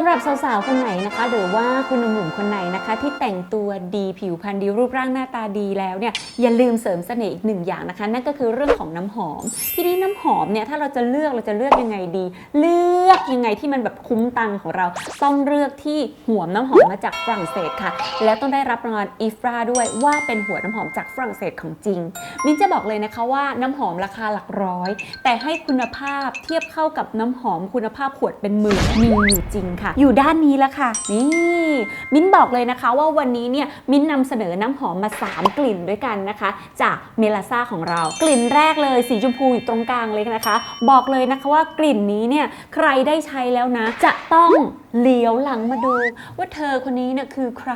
ำหรับสาวๆ คนไหนนะคะ หรือว่าคุณหนุ่มๆ คนไหนนะคะ ที่แต่งตัวดีผิวพรรณดีรูปร่างหน้าตาดีแล้วเนี่ยอย่าลืมเสริมเสน่ห์อีกหนึ่งอย่างนะคะ นั่นก็คือเรื่องของน้ำหอม ทีนี้น้ำหอมเนี่ยถ้าเราจะเลือกเราจะเลือกยังไงดี เลือกยังไงที่มันแบบคุ้มตังค์ของเรา ต้องเลือกที่หัวน้ำหอมมาจากฝรั่งเศสค่ะ และต้องได้รับรางวัลอีฟราด้วยว่าเป็นหัวน้ำหอมจากฝรั่งเศสของจริงมิ้นจะบอกเลยนะคะว่าน้ำหอมราคาหลักร้อย แต่ให้คุณภาพเทียบเข้ากับน้ำหอมคุณภาพขวดเป็นหมื่นมีอยู่จริงค่ะอยู่ด้านนี้แล้วค่ะ นี่ มิ้นบอกเลยนะคะว่าวันนี้เนี่ยมิ้นนำเสนอน้ำหอมมา 3 กลิ่นด้วยกันนะคะ จากเมลาซาของเรา กลิ่นแรกเลยสีชมพูอยู่ตรงกลางเลยนะคะ บอกเลยนะคะว่ากลิ่นนี้เนี่ยใครได้ใช้แล้วนะ จะต้องเลี้ยวหลังมาดูว่าเธอคนนี้เนี่ยคือใคร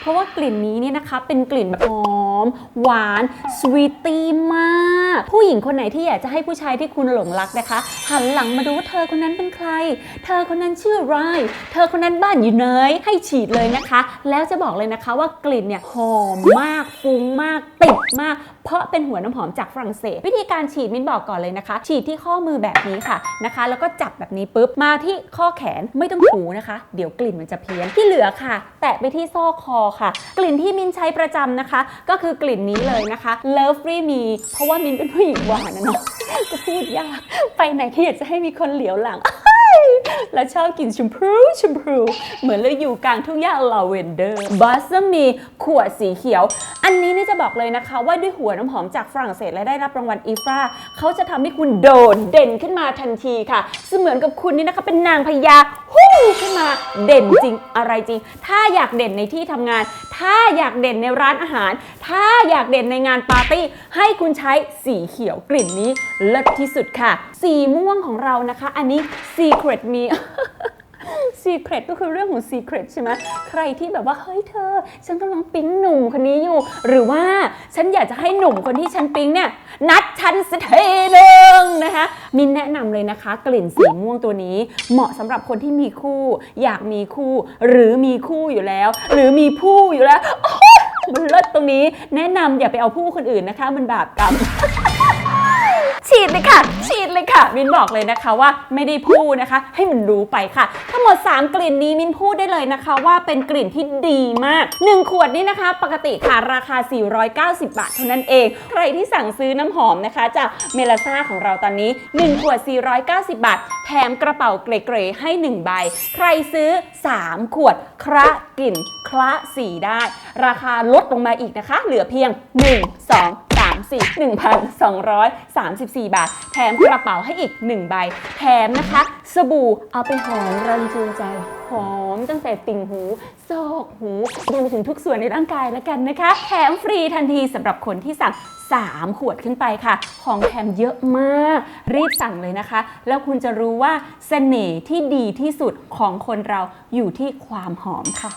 เพราะว่ากลิ่นนี้เนี่ยนะคะเป็นกลิ่นแบบหอม หวานสวีตตี้มาก ผู้หญิงคนไหนที่อยากจะให้ผู้ชายที่คุณหลงรักนะคะ หันหลังมาดูว่าเธอคนนั้นเป็นใคร เธอคนนั้นชื่ออะไรเธอคนนั้นบ้านอยู่ไหนให้ฉีดเลยนะคะ แล้วจะบอกเลยนะคะว่ากลิ่นเนี่ยหอมมากฟุ้งมากติดมาก เพราะเป็นหัวน้ำหอมจากฝรั่งเศส วิธีการฉีดมินบอกก่อนเลยนะคะ ฉีดที่ข้อมือแบบนี้ค่ะนะคะ แล้วก็จับแบบนี้ปุ๊บมาที่ข้อแขนไม่ต้องถูนะคะ เดี๋ยวกลิ่นมันจะเพี้ยนที่เหลือค่ะ แตะไปที่ซอกคอค่ะ กลิ่นที่มินใช้ประจำนะคะ ก็คือกลิ่นนี้เลยนะคะ Love Free Me เพราะว่ามินเป็นผู้หญิงหวานนะเนาะก็พูดยาก ไปไหนที่อยากจะให้มีคนเหลียวหลัง แล้วชอบกลิ่นชมพู ชมพูเหมือนเราอยู่กลางทุ่งหญ้าลาเวนเดอร์บัสมีขวดสีเขียว อันนี้นี่จะบอกเลยนะคะว่าด้วยหัวน้ำหอมจากฝรั่งเศสและได้รับรางวัลอีฟราเขาจะทำให้คุณโดดเด่นขึ้นมาทันทีค่ะซึ่งเสมือนกับคุณนี่นะคะเป็นนางพญาฮู้ขึ้นมาเด่นจริงอะไรจริง ถ้าอยากเด่นในที่ทำงาน ถ้าอยากเด่นในร้านอาหาร ถ้าอยากเด่นในงานปาร์ตี้ ให้คุณใช้สีเขียวกลิ่นนี้เลิศที่สุดค่ะ สีม่วงของเรานะคะ อันนี้ Secret Me Secret ก็คือเรื่องของ Secret ใช่ไหมใครที่แบบว่าเฮ้ยเธอ ฉันกำลังปิ๊งหนุ่มคนนี้อยู่ หรือว่าฉันอยากจะให้หนุ่มคนที่ฉันปิ๊งเนี่ยนัดฉันสักทีหนึ่งนะคะมินแนะนำเลยนะคะ กลิ่นสีม่วงตัวนี้ เหมาะสำหรับคนที่มีคู่ อยากมีคู่ หรือมีคู่อยู่แล้ว หรือมีผู้อยู่แล้วมันเลิศตรงนี้แนะนำอย่าไปเอาผู้คนอื่นนะคะ มันบาปกรรมฉีดเลยค่ะฉ เลยค่ะ มินบอกเลยนะคะว่าไม่ได้พูดนะคะ ให้มันรู้ไปค่ะ ทั้งหมด 3 กลิ่นนี้มินพูดได้เลยนะคะ ว่าเป็นกลิ่นที่ดีมาก 1 ขวดนี้นะคะ ปกติค่ะราคา 490 บาทเท่านั้นเอง ใครที่สั่งซื้อน้ำหอมนะคะ จากเมลาซ่าของเราตอนนี้ 1 ขวด 490 บาท แถมกระเป๋าเกรๆให้ 1 ใบ ใครซื้อ 3 ขวดคระกลิ่นคละสีได้ ราคาลดลงมาอีกนะคะ เหลือเพียง 1 2 1,234 บาท แถมกระเป๋าให้อีก 1 ใบ แถมนะคะ สบู่เอาไปหอมรันจูงใจ หอมตั้งแต่ติ่งหูซอกหูรวมถึงทุกส่วนในร่างกายแล้วกันนะคะ แถมฟรีทันทีสำหรับคนที่สั่ง3 ขวดขึ้นไปค่ะ ของแถมเยอะมาก รีบสั่งเลยนะคะ แล้วคุณจะรู้ว่าเสน่ห์ที่ดีที่สุดของคนเราอยู่ที่ความหอมค่ะ